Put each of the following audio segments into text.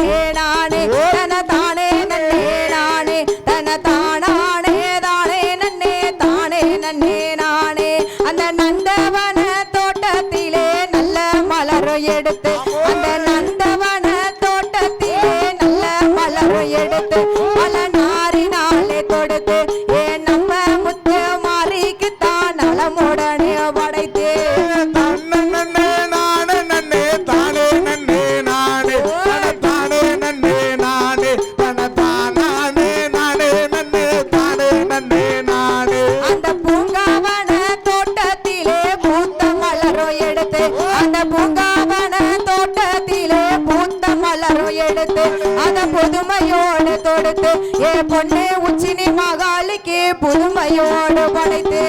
रे நாடு. அந்த பூத்த மலரும் எடுத்து அந்த பூங்காவன தோட்டத்திலே பூத்த மலரும் எடுத்து அந்த புதுமையோடு தொடுத்து என் பொண்ணு உச்சினி மகாலிக்கு புதுமையோடு படைத்து.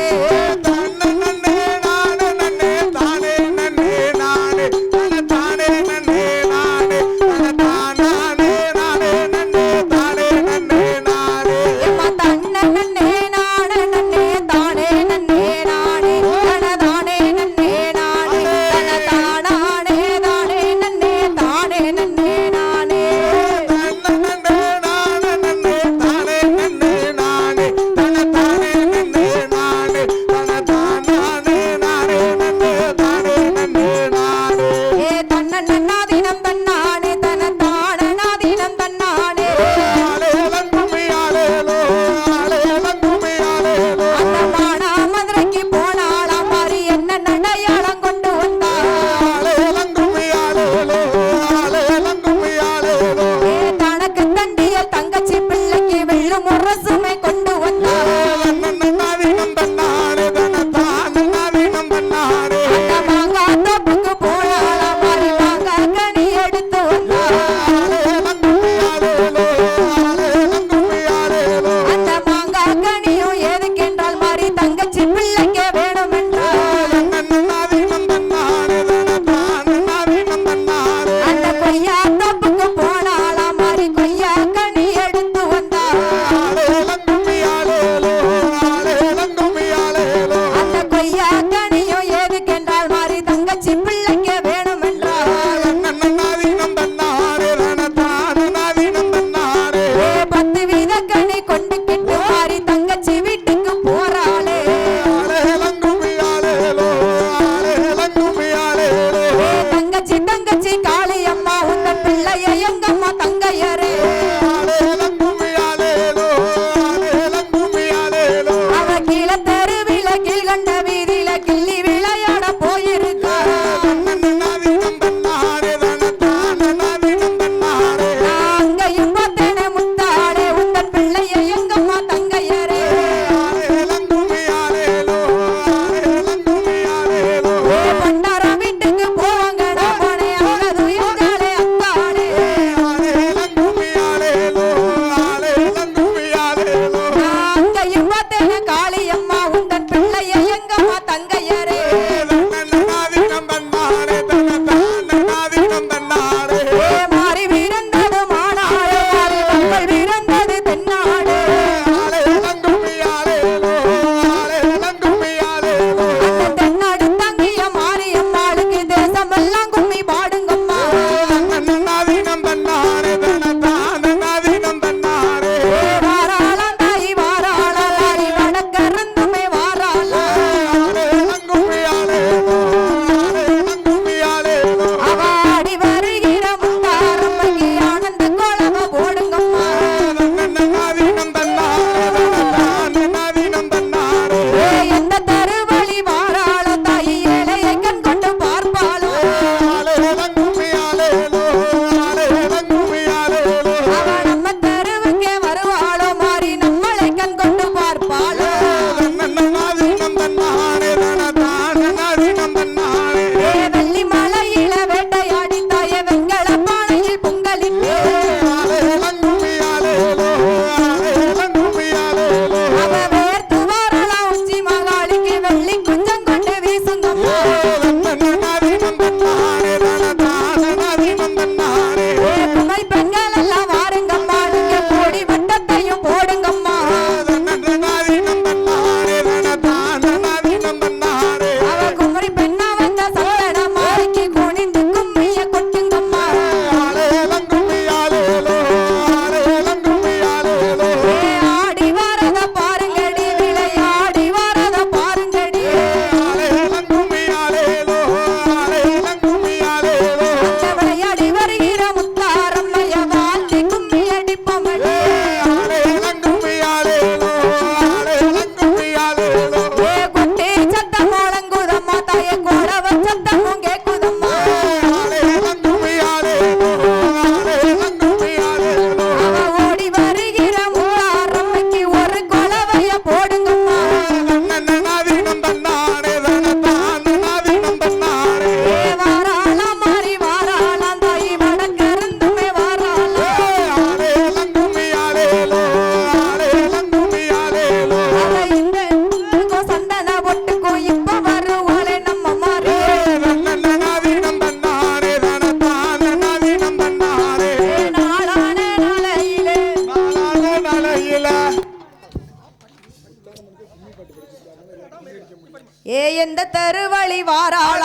ஏ எந்த தருவழி வாராள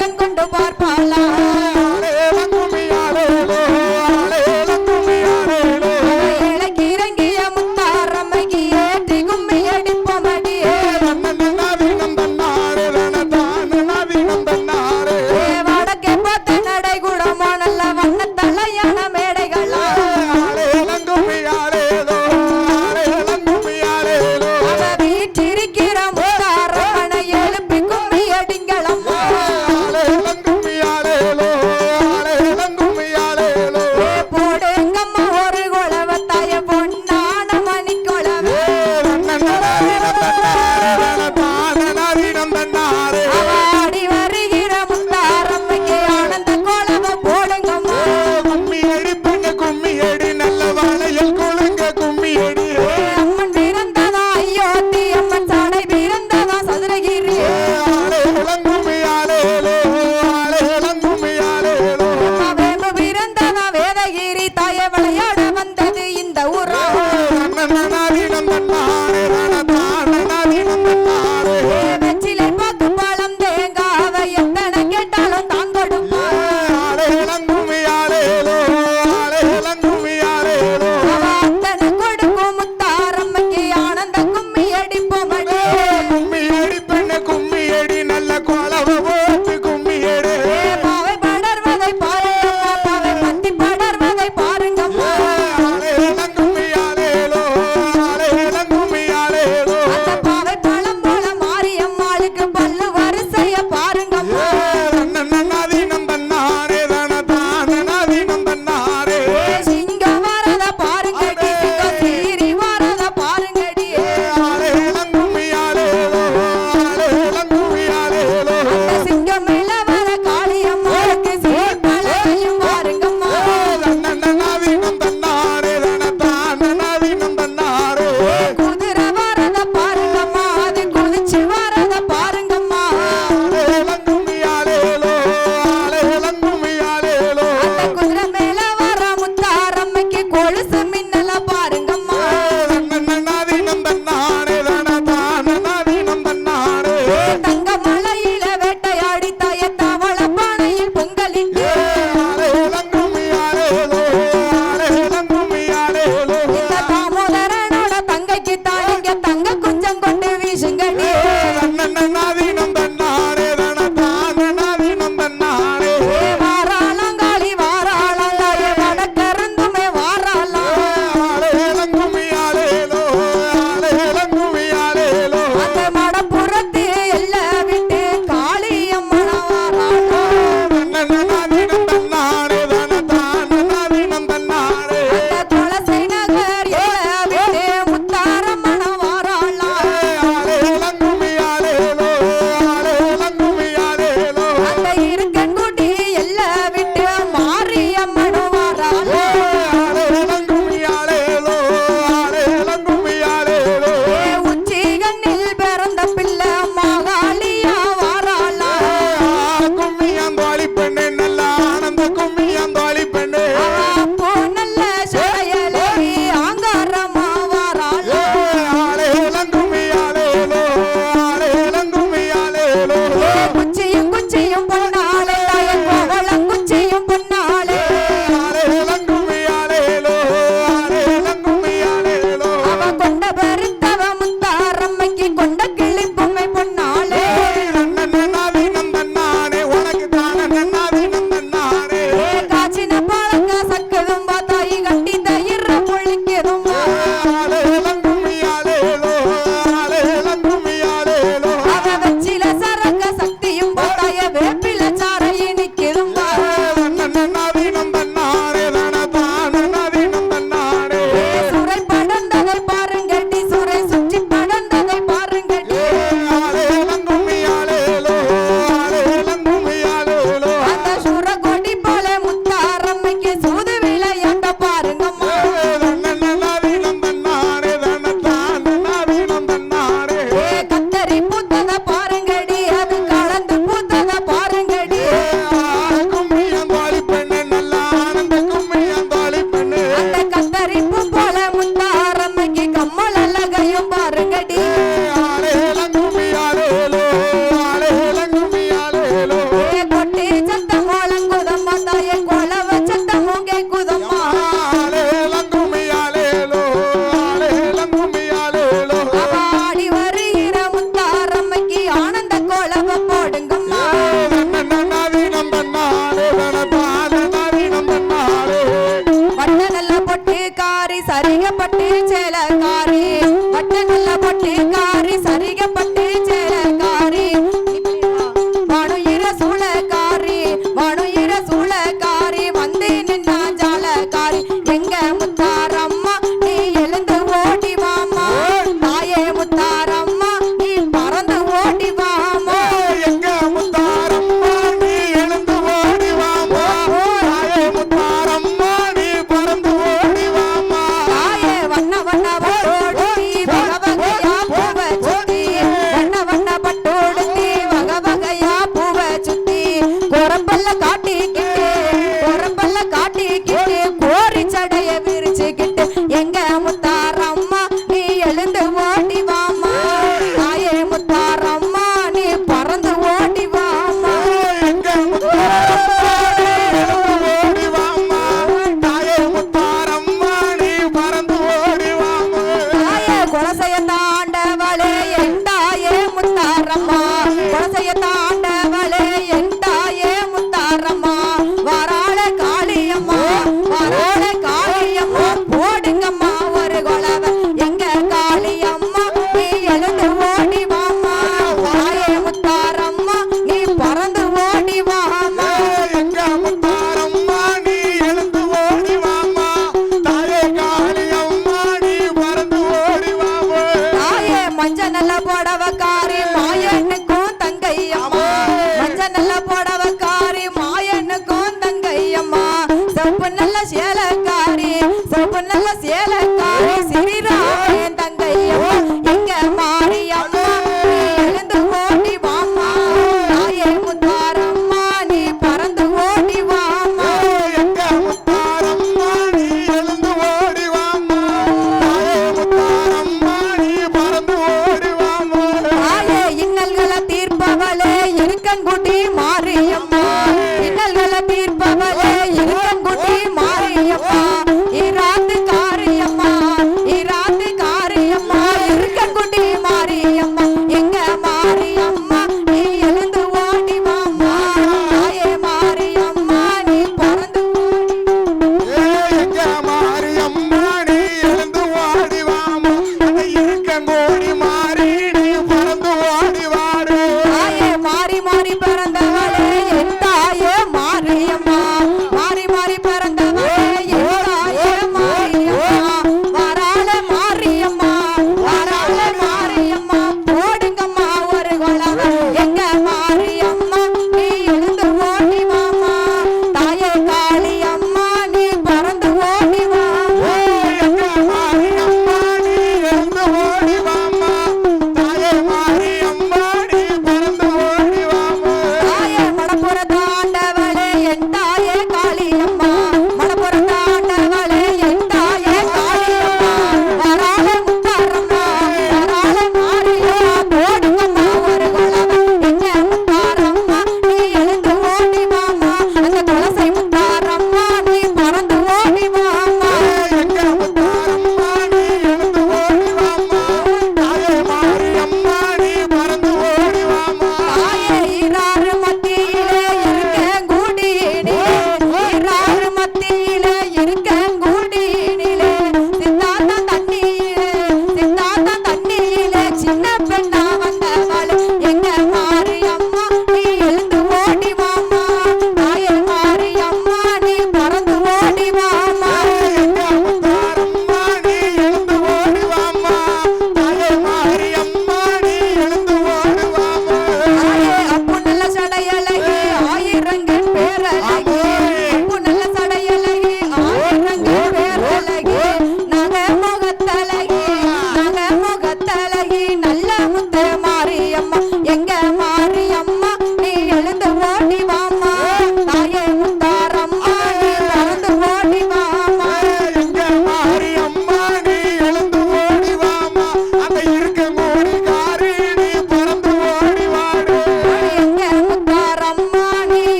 கங்கொண்டு பார்ப்பாளா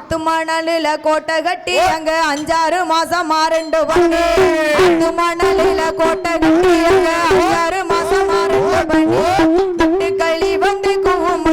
ஆத்து மணலில கோட்டை கட்டி அங்க அஞ்சாறு மாசம் மாறண்டு பண்ணி ஆத்து மணலில கோட்டை கட்டி அங்க அஞ்சாறு மாசம் மாறண்டு பண்ணி கழி வந்து குவும்